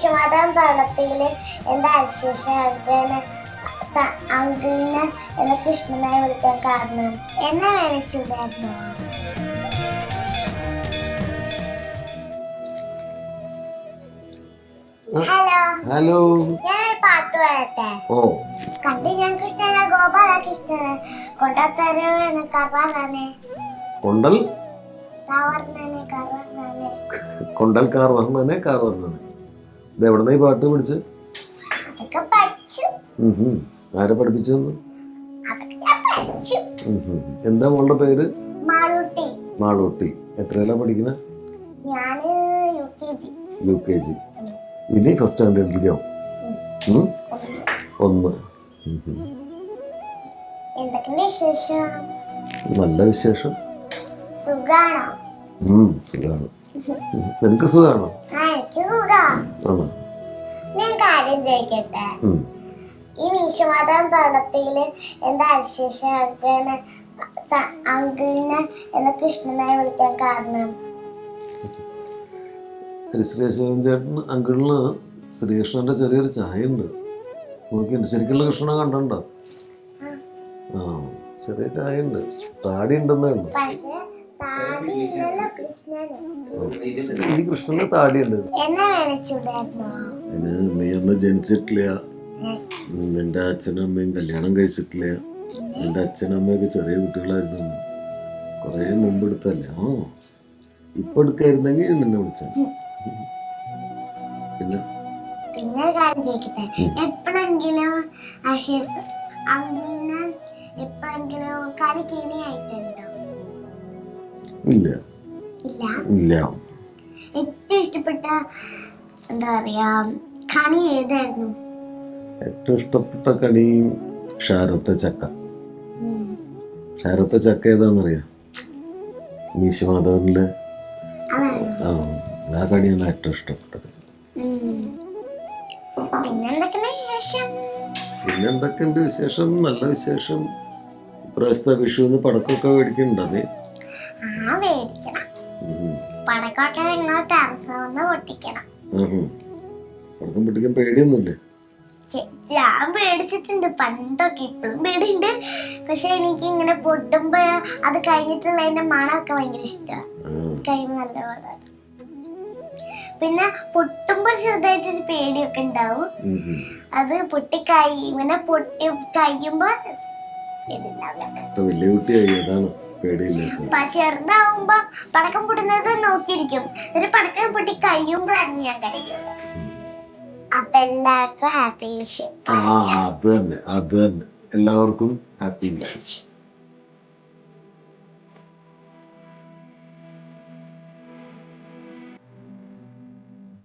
വിശ്വനാഥൻ പള്ളത്തിൽ എന്താ വിശേഷം അങ്കിളിനെ എന്നെ കൃഷ്ണനായി വിളിക്കാൻ കാരണം? എന്നെ വേണിച്ചുണ്ടായിരുന്നു ഹലോ. ഹലോ. ഞാനൊരു പാട്ട് പാടട്ടെ? ഓ. കണ്ട് ഞാൻ കൃഷ്ണനെ ഗോപാല കൃഷ്ണനെ. കൊണ്ടത്തരവനെ കറാനെ കൊണ്ടൽ? കാവർണനെ കറാനെ കൊണ്ടൽ കാർ വർണനെ കാർ വർണനെ ഇത് എവിടുന്ന ഈ പാട്ട് പഠിച്ച്? ആരെ പഠിപ്പിച്ചു എന്താ മോളുടെ പേര്? മാളൂട്ടി. മാളൂട്ടി. പഠിക്കുന്ന പഠിക്കണ? U K G. ഇനി ഫസ്റ്റ് സ്റ്റാൻഡേർഡിലേക്കോ ഒന്ന്. നല്ല വിശേഷം. സുഖാണോ. നിനക്ക് സുഖാണോ? ഞാൻ കാര്യം ചോദിക്കട്ടെ? ഈ മീശമാധവൻ പടത്തിൽ എന്താ വിശേഷം അങ്കിളിനെ അങ്കിളിനെ എന്നെ കൃഷ്ണനായി വിളിക്കാൻ കാരണം? ശ്രീശിവൻ ചേട്ടൻ അങ്കിളിന് ശ്രീകൃഷ്ണന്റെ ചെറിയൊരു ചായ ഉണ്ട് നോക്കിയുണ്ട് ശരിക്കുള്ള കൃഷ്ണനെ കണ്ടോ ആ. ചെറിയ ചായ ഉണ്ട് താടി ഉണ്ടെന്നേ ഉള്ളു ഈ കൃഷ്ണന് താടിയുണ്ട്. നീ അന്ന് ജനിച്ചിട്ടില്ല. നിന്റെ അച്ഛനും അമ്മയും കല്യാണം കഴിച്ചിട്ടില്ല. നിന്റെ അച്ഛനും അമ്മയൊക്കെ ചെറിയ കുട്ടികളായിരുന്നു. കൊറേ മുമ്പ് എടുത്തല്ലേ? ഓ ഇപ്പൊ എടുക്കായിരുന്നെങ്കിൽ നിന്നെ വിളിച്ച പിന്നെ? പിന്നെ ചോദിക്കട്ടെ? എപ്പോഴെങ്കിലും ആശേസ് അങ്കിളിനെ എപ്പോഴെങ്കിലും കളി കിണി ആയിട്ടുണ്ടോ ഇല്ല. ഇല്ല? ഏറ്റവും ഇഷ്ടപ്പെട്ട എന്താ പറയാ കണി ഏതായിരുന്നു? ഏറ്റവും ഇഷ്ടപ്പെട്ട കണി ഷാരത്തെ ചക്ക. ഷാരത്തെ ചക്ക ഏതാണെന്നറിയാം മീശമാധവനിലെ അതാണ്. ആ ആ കണിയാണ് ഏറ്റവും ഇഷ്ടപ്പെട്ടത്. പിന്നെ എന്തൊക്കെയാണ് വിശേഷം? നല്ല വിശേഷം. ഇപ്രാവശ്യത്തെ വിഷുവിന് പടക്കമൊക്കെ മേടിക്കുന്നുണ്ട് നീ ആ മേടിക്കണം ഉം. പടക്കമൊക്കെ നിങ്ങൾ ടെറസ് പൊട്ടിക്കണം. പടക്കം പൊട്ടിക്കാൻ പേടിയൊന്നുമില്ലേ? ഞാൻ പേടിച്ചിട്ടുണ്ട്. പണ്ടൊക്കെ ഇപ്പോഴും പേടിയുണ്ട്. പക്ഷെ എനിക്ക് ഇങ്ങനെ പൊട്ടുമ്പോ അത് കഴിഞ്ഞിട്ടുള്ള അതിന്റെ മണമൊക്കെ ഭയങ്കര ഇഷ്ടമാണ്. കഴിയുമ്പോ നല്ല മണമാണ് പിന്നെ പൊട്ടുമ്പോ ചെറുതായിട്ടൊരു പേടിയൊക്കെ ഉണ്ടാവും. അത് പൊട്ടി കൈ ഇങ്ങനെ പൊട്ടി കഴിയുമ്പോ പേടിയുണ്ടാവില്ല ചെറുതാവുമ്പോ പടക്കം പൊട്ടുന്നത് നോക്കിയിരിക്കും. ഒരു പടക്കം പൊട്ടി കഴിയുമ്പോഴാണ് ഞാൻ കരയുന്നത് അപ്പൊ എല്ലാവർക്കും ഹാപ്പി വിഷയം അത് തന്നെ അത് തന്നെ. എല്ലാവർക്കും ഹാപ്പി വിഷു